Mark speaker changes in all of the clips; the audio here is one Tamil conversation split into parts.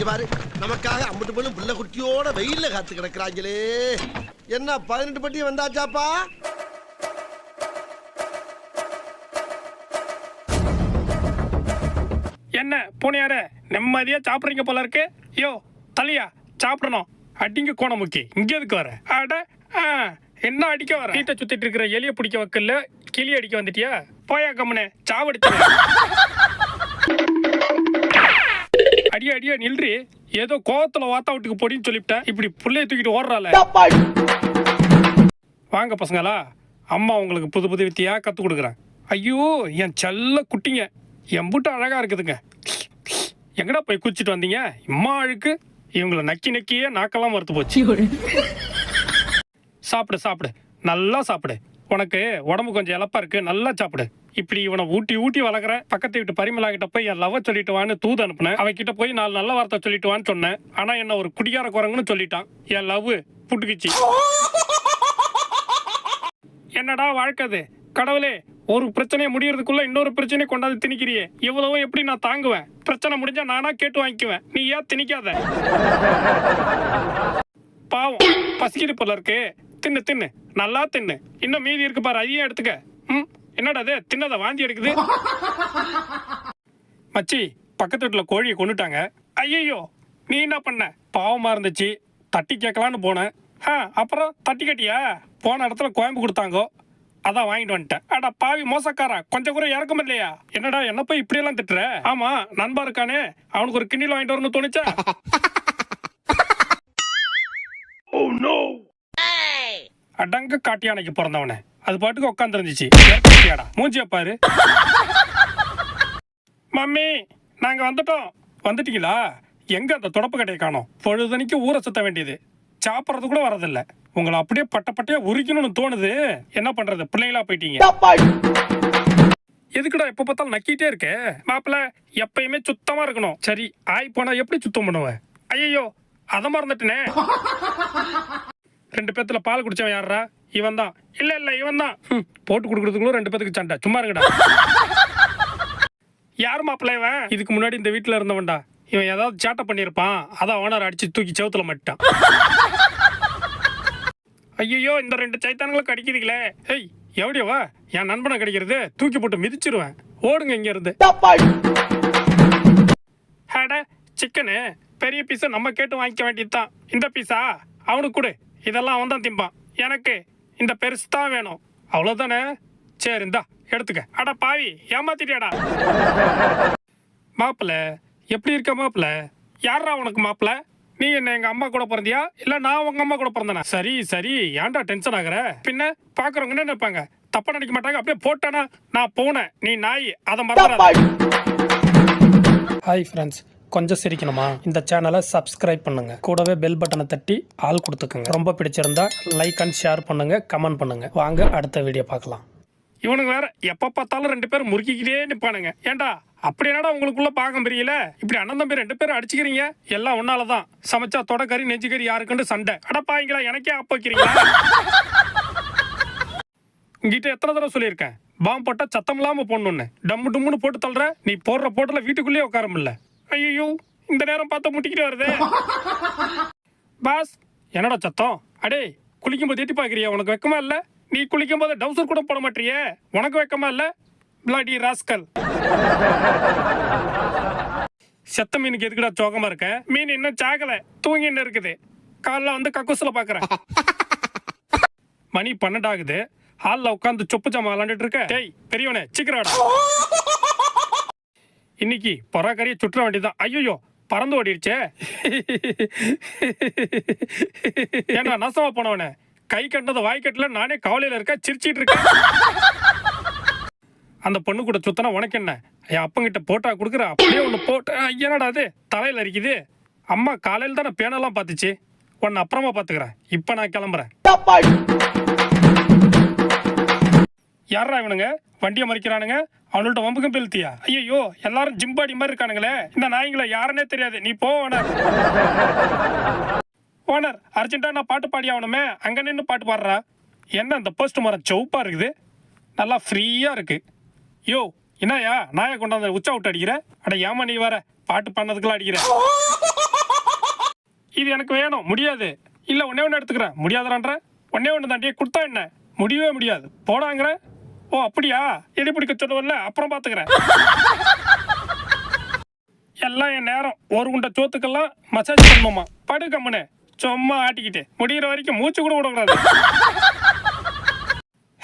Speaker 1: இங்க பாரு நமக்காக அம்பட்டு பொண்ணு புள்ள குட்டியோட வெயில்ல காத்து கிடக்குறாங்களே. என்ன பதினெட்டு பட்டி வந்தாச்சாப்பா?
Speaker 2: என்ன பூனையார நிம்மதியா சாப்பிட்றீங்க போல இருக்கு. யோ தலையா சாப்பிடணும். அடிங்க கோணமுக்கி இங்க எதுக்கு வர? அட ஆ, என்ன அடிக்க வர? வீட்டை சுத்திட்டு இருக்கிற எலிய பிடிக்க வைக்கல கிளி அடிக்க வந்துட்டியா? போயா கம்முனே சாவடிச்சு அடியா அடியா நில்றி. ஏதோ கோவத்துல வாத்தா வீட்டுக்கு போடின்னு சொல்லிவிட்டேன் இப்படி புள்ளைய தூக்கிட்டு ஓடுறால வாங்க பசங்களா அம்மா உங்களுக்கு புது புது வித்தியா கற்றுக் கொடுக்குறேன். ஐயோ என் செல்ல குட்டிங்க. எம்புட்டு அழகாக இருக்குதுங்க. எங்கடா போய் குச்சிட்டு வந்தீங்க? இம்மா அழுக்கு. இவங்களை நக்கி நக்கியே நாக்கெல்லாம் மறுத்து போச்சு. சாப்பிடு சாப்பிடு. நல்லா சாப்பிடு. உனக்கு உடம்பு கொஞ்சம் இழப்பாக இருக்குது நல்லா சாப்பிடு. இப்படி இவனை ஊட்டி ஊட்டி வளர்க்குறேன் பக்கத்து வீட்டு பரிமலா கிட்ட போய் என் லவ் சொல்லிட்டு வான்னு தூது அனுப்புனேன். அவகிட்ட போய் நாலு நல்ல வார்த்தை சொல்லிட்டு வான்னு சொன்னேன். ஆனா என்ன ஒரு குடியார குரங்குன்னு சொல்லிட்டான். என் லவ் புட்டுக்குச்சு. என்னடா வாழ்க்கை அது? கடவுளே ஒரு பிரச்சனையை முடியறதுக்குள்ள இன்னொரு பிரச்சனையை கொண்டாந்து திணிக்கிறியே. இவ்வளவும் எப்படி நான் தாங்குவேன். பிரச்சனை முடிஞ்சா நானா கேட்டு வாங்கிக்குவேன். நீ ஏன் திணிக்காத? பாவம். பசிக்கிட்டு போல இருக்கு. தின்னு தின்னு. நல்லா தின்னு. இன்னும் மீதி இருக்கு பாரு. அதையும் எடுத்துக்க. ம்? என்னடா அது தின்னத வாந்தி எடுக்குது. மச்சி பக்கத்து வீட்டுல கோழியை கொண்டுட்டாங்க ஐயோ நீ என்ன பண்ண? பாவமா இருந்துச்சு. தட்டி கேட்கலான்னு போனேன். ஆ அப்புறம் தட்டி கட்டியா? போன இடத்துல கோயம்பு கொடுத்தாங்கோ. அதான் வாங்கிட்டு வந்துட்டேன். அடா பாவி மோசக்காரா. கொஞ்சம் கூட இறக்கம் இல்லையா? என்னடா என்ன போய் இப்படி எல்லாம் திட்டுற? ஆமா நண்பா இருக்கானே. அவனுக்கு ஒரு கிண்ணில வாங்கிட்டு வரணும்னு தோணுச்சா? அடங்க காட்டு யானைக்கு பிறந்தவனே. அது பாட்டுக்கு உட்காந்துருந்துச்சு மூஞ்சிய பாரு மம்மி நாங்க வந்துட்டோம். வந்துட்டீங்களா? எங்க அந்த தொடப்பு கடையை காணோம்? பொழுதனைக்கு ஊரை சுத்த வேண்டியது. சாப்பிட்றது கூட வரதில்ல. உங்களை அப்படியே பட்ட பட்டையா உரிக்கணும்னு தோணுது. என்ன பண்றது? பிள்ளைங்களா போயிட்டீங்க. எதுக்குடா எப்ப பார்த்தாலும் நக்கிட்டே இருக்க? மாப்பிள்ள எப்பயுமே சுத்தமா இருக்கணும். சரி ஆய் போனா எப்படி சுத்தம் பண்ணுவேன் ஐயோ அத மறந்துட்டேனே. ரெண்டு பேத்துல பால் குடிச்சவன் யாரா இவன் தான் இல்ல இல்ல இவன் தான் போட்டு கொடுக்கறதுக்குள்ள ரெண்டு பேத்துக்கு சண்டை. சும்மா இருக்கடா யார் மாப்பிள்ள இவன்? இதுக்கு முன்னாடி இந்த வீட்டுல இருந்தவன்டா. இவன் ஏதாவது சேட்டை பண்ணியிருப்பான். அதான் ஓனர் அடிச்சு தூக்கி செவுத்துல மாட்டான் ஐயோ இந்த ரெண்டு சைத்தான்களும் கடிக்கிறீங்களே ஏய் எவடியவா என் நண்பனை கடிக்கிறது. தூக்கி போட்டு மிதிச்சிருவேன். ஓடுங்க இங்க இருந்து ஹேட சிக்கனு. பெரிய பீஸை நம்ம கேட்டு வாங்கிக்க வேண்டியதுதான். இந்த பீஸா அவனுக்கு கொடு. இதெல்லாம் அவன் தான் திம்பான். எனக்கு இந்த பெருசு தான் வேணும். அவ்வளோதானே சரி இந்தா எடுத்துக்க. அட பாவி ஏமாத்திட்டியாடா? மாப்பிள்ள எப்படி இருக்க மாப்பிள்ள யாரா உனக்கு மாப்பிள்ள நீ என்ன எங்க அம்மா கூட பிறந்தியா? இல்ல நான் உங்க அம்மா கூட பிறந்தனா? சரி சரி ஏன்டா டென்ஷன் ஆகுற? பின்ன பாக்குறவங்க என்ன நினைப்பாங்க? தப்பா நினைக்க மாட்டாங்க அப்படியே போட்டானா? நான் போனேன். நீ நாய் அதை மறந்துடாத. ஹாய் ஃப்ரெண்ட்ஸ் கொஞ்சம் சிரிக்கணுமா? இந்த சேனலை சப்ஸ்கிரைப் பண்ணுங்க. கூடவே பெல் பட்டனை தட்டி ஆள் கொடுத்துக்கோங்க. ரொம்ப பிடிச்சிருந்தா லைக் அண்ட் ஷேர் பண்ணுங்க கமெண்ட் பண்ணுங்க. வாங்க அடுத்த வீடியோ பார்க்கலாம். இவனுக்கு வேற எப்ப பார்த்தாலும் ரெண்டு பேரும் முறுக்கிக்கிட்டே நிப்பானுங்க. ஏன்டா அப்படி என்னடா உங்களுக்குள்ள பாகம் பிரியல? இப்படி அண்ணன் தம்பி ரெண்டு பேரும் அடிச்சுக்கிறீங்க? எல்லாம் ஒன்னாலதான் சமைச்சா தொடக்கறி நெஞ்சுக்கறி யாருக்குன்னு சண்டை. அடப்பாங்களா எனக்கே அப்ப உங்ககிட்ட எத்தனை தடவை சொல்லியிருக்கேன்? பாம்பு போட்டா சத்தம் இல்லாம போடணும்னு. டம்மு டும்முன்னு போட்டு தள்ளுற நீ போடுற போட்டுல வீட்டுக்குள்ளேயே உட்கார முடியல. ஐயோ இந்த நேரம் பார்த்தா முட்டிக்கிட்டு வருதே. பாஸ் என்னடா சத்தம்? அடே குளிக்கும் போது எட்டி பாக்குறியா உனக்கு வெக்கமா இல்ல? நீ குளிக்கும் போது டவுசர் கூட போட மாட்டியே உனக்கு வெக்கமா இல்ல? Bloody rascal. செத்த மீனுக்கு எதுக்குடா சோகமா இருக்க? மீன் இன்னும் சாகல. தூங்கின்னு இருக்குது. காலைல வந்து கக்கூசில் பாக்குறேன். மணி பன்னெண்டு ஆகுது ஹாலில் உட்காந்து சொப்பு ஜாமா விளாண்டுட்டு இருக்க. டேய் பெரியவனே சீக்கிரம்டா இன்னைக்கு பொறாக்கறியை சுற்ற வேண்டியதுதான் ஐயோ பறந்து ஓடிடுச்சே. ஏன்னா நாசமா போனவனே. கை கட்டினது வாய் கட்டல நானே கவலையில இருக்க சிரிச்சிட்டு இருக்கேன். அந்த பொண்ணு கூட சுத்தனா உனக்கு என்ன? என் அப்பங்கிட்ட போட்டா கொடுக்குற அப்படியே ஒன்று போட்டு ஐயனடா அது தலையில அரிக்குது. அம்மா காலையில் தானே பேனெல்லாம் பார்த்துச்சு உன்னை அப்புறமா பார்த்துக்கிறேன் இப்போ நான் கிளம்புறேன். யாரா இவனுங்க? வண்டியை மறிக்கிறானுங்க? அவங்கள்ட்ட வம்புக்கும் பெல்த்தியா ஐயோ எல்லாரும் ஜிம்பாடி மாதிரி இருக்கானுங்களே. இந்த நாய்ங்களை யாருன்னே தெரியாது. நீ போ ஓனர் ஓனர் அர்ஜென்ட்டா நான் பாட்டு பாடி ஆகணுமே. அங்க நின்று பாட்டு பாடுறா. என்ன இந்த போஸ்ட் மரம் செவப்பா இருக்குது? நல்லா ஃப்ரீயா இருக்கு. யோ என்னயா நாயை கொண்டாந்து உச்சா விட்டு அடிக்கிற? அட ஏமா நீ வர பாட்டு பண்ணதுக்கெல்லாம் அடிக்கிற. இது எனக்கு வேணும். முடியாது. இல்ல ஒன்னே ஒன்று எடுத்துக்கிறேன். முடியாதான்ற ஒன்னே ஒன்று தாண்டியே கொடுத்தா என்ன? முடியவே முடியாது. போடாங்கிற? ஓ அப்படியா? எடி பிடிக்க சொல்லுவல்ல? அப்புறம் பாத்துக்கிறேன். எல்லாம் என் நேரம். ஒரு குண்டை சோத்துக்கெல்லாம் மசாஜ் பண்ணுமா படு கம்முனு. சும்மா ஆட்டிக்கிட்டு. முடிகிற வரைக்கும் மூச்சு கூட விடக்கூடாது.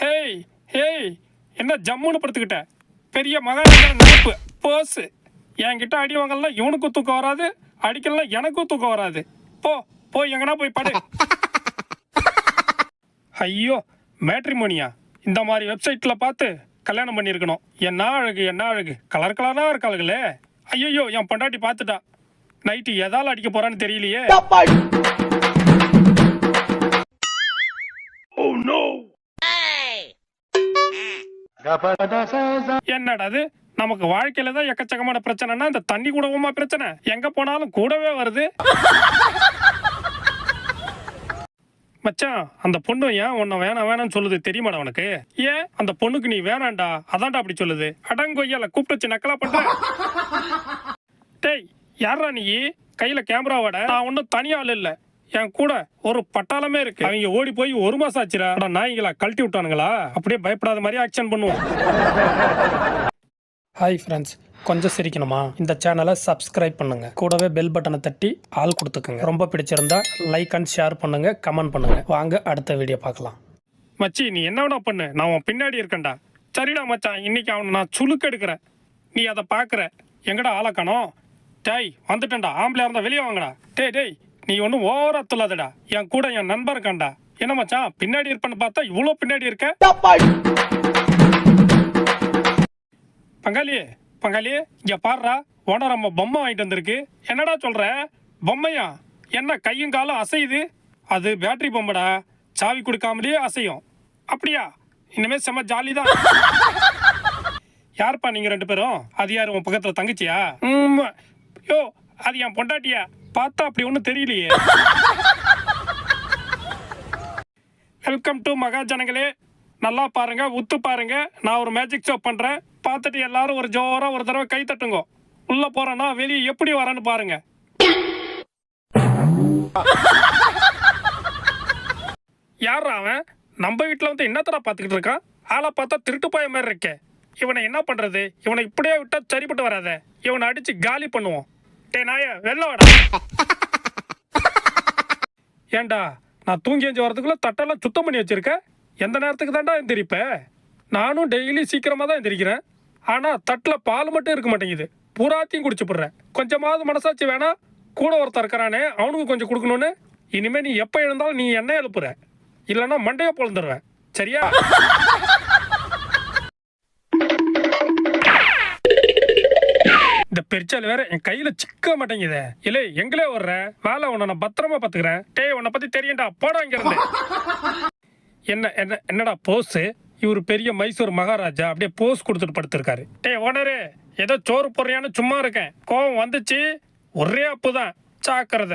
Speaker 2: ஹேய் ஹேய் என்ன ஜம்முன்னு படுத்துக்கிட்ட? பெரிய மகாராஜா நினைப்பு. போஸ் என்கிட்ட அடி வாங்கலாம் இவனுக்கும் தூக்கம் வராது. அடிக்கலாம் எனக்கும் தூக்கம் வராது. போ போய் எங்கன்னா போய் படு. ஐயோ மேட்ரிமோனியா. இந்த மாதிரி வெப்சைட்ல பார்த்து கல்யாணம் பண்ணியிருக்கணும். என்ன அழகு என்ன அழகு. கலர் கலராக இருக்காளுகளே. ஐயோ என் பொண்டாட்டி பார்த்துட்டா. நைட்டு எதால அடிக்க போறான்னு தெரியலையே. என்னடா அது? நமக்கு வாழ்க்கையில தான் எக்கச்சக்கமான பிரச்சனைனா இந்த தண்ணி கூடவுமா பிரச்சனை? எங்க போனாலும் கூடவே வருது. மச்சான் அந்த பொண்ணு ஏன் உன்னை வேணாம் வேணாம்னு சொல்லுது தெரியுமாடா உனக்கு? ஏன்? அந்த பொண்ணுக்கு நீ வேணாண்டா அதான்டா அப்படி சொல்லுது. அடங்கொய்யால கூப்பிட்டு வச்சு நக்கலா பண்ற டேய் யாரா நீ? கையில கேமராவோட நான் ஒன்றும் தனியா ஆள் இல்ல. என் கூட ஒரு பட்டாளமே இருக்கு. அவங்க ஓடி போய் ஒரு மாசம் ஆச்சுடா. நாய்களா கழட்டி விட்டானுங்களா? அப்படியே பயப்படாத மாதிரி ஆக்ஷன் பண்ணுவோம். ஹாய் ஃப்ரெண்ட்ஸ் கொஞ்சம் சிரிக்கணுமா? இந்த சேனலை சப்ஸ்கிரைப் பண்ணுங்க. கூடவே பெல் பட்டனை தட்டி ஆள் கொடுத்துக்கோங்க. ரொம்ப பிடிச்சிருந்தா லைக் அண்ட் ஷேர் பண்ணுங்க கமெண்ட் பண்ணுங்க. வாங்க அடுத்த வீடியோ பார்க்கலாம். மச்சி நீ என்னடா பண்ணு. நான் உன் பின்னாடி இருக்கேன்டா. சரிடா மச்சான் இன்னைக்கு அவனை நான் சுழுக்க எடுக்கிறேன். நீ அதை பார்க்குற. எங்கடா ஆளக்கணும் டேய் வந்துட்டேன்டா. ஆம்பளையாக இருந்தால் வெளியே வாங்கடா. டேய் டேய் நீ ஒன்றும் ஓவரா துள்ளாதடா. என் கூட என் நண்பர் இருக்கான்டா. என்ன மச்சான் பின்னாடி இருப்பேன்னு பார்த்தா இவ்வளோ பின்னாடி இருக்க? பங்காளி பங்காளி இங்க பாடுறா ஓனர் அம்மா பொம்மை வாங்கிட்டு வந்திருக்கு. என்னடா சொல்ற? பொம்மையா? என்ன கையும் காலும் அசையுது? அது பேட்டரி பொம்மைடா. சாவி கொடுக்காமலேயே அசையும். அப்படியா? இனிமே செம்ம ஜாலி தான் யாருப்பா நீங்க ரெண்டு பேரும்? அது யார் உன் பக்கத்துல தங்கச்சியா? ம், யோ அது என் பொண்டாட்டியா? பார்த்தா அப்படி ஒன்றும் தெரியலையே. வெல்கம் டு மகாஜனங்களே நல்லா பாருங்க உத்து பாருங்க. நான் ஒரு மேஜிக் ஷோ பண்றேன். பார்த்துட்டு எல்லாரும் ஒரு ஜோரா ஒரு தடவை கை தட்டுங்க. உள்ள போறேன்னா வெளியே எப்படி வரேன்னு பாருங்க. யார் அவன்? நம்ம வீட்டில் வந்து என்னத்தடா பார்த்துக்கிட்டு இருக்கான்? ஆளை பார்த்தா திருட்டு போய மாதிரி இருக்கே. இவனை என்ன பண்றது? இவனை இப்படியே விட்டா சரிப்பட்டு வராத. இவனை அடிச்சு காலி பண்ணுவோம். டே நாய வெளில வாடா. ஏன்டா நான் தூங்கி எஞ்சி வரதுக்குள்ள தட்டெல்லாம் சுத்தம் பண்ணி வச்சிருக்கேன் எந்த நேரத்துக்கு தாண்டா எந்திரிப்ப நானும் டெய்லி சீக்கிரமாக தான் எந்திரிக்கிறேன் ஆனால் தட்டில் பால் மட்டும் இருக்க மாட்டேங்குது. பூராத்தையும் குடிச்சு போடுறேன். கொஞ்சமாவது மனசாட்சி வேணா கூட ஒருத்தர் இருக்கிறானே அவனுக்கு கொஞ்சம் கொடுக்கணும்னு. இனிமேல் நீ எப்போ எழுந்தாலும் நீ என்ன எழுப்புற. இல்லைன்னா மண்டையை பொழந்துருவேன். சரியா? இந்த பெருச்சால் வேற என் கையில சிக்க மாட்டேங்குதே. இல்லை எங்களே வர்ற வேலை உன்னை நான் பத்திரமா பாத்துக்கிறேன். டேய் உன்னை பத்தி தெரியும்டா. போட இங்க இருந்து என்ன என்ன என்னடா போஸ் இவர் பெரிய மைசூர் மகாராஜா. அப்படியே போஸ் கொடுத்துட்டு படுத்திருக்காரு. டே ஓனரு ஏதோ சோறு போடுறியான்னு சும்மா இருக்கேன். கோவம் வந்துச்சு. ஒரே அப்பு தான் சாக்கிறத.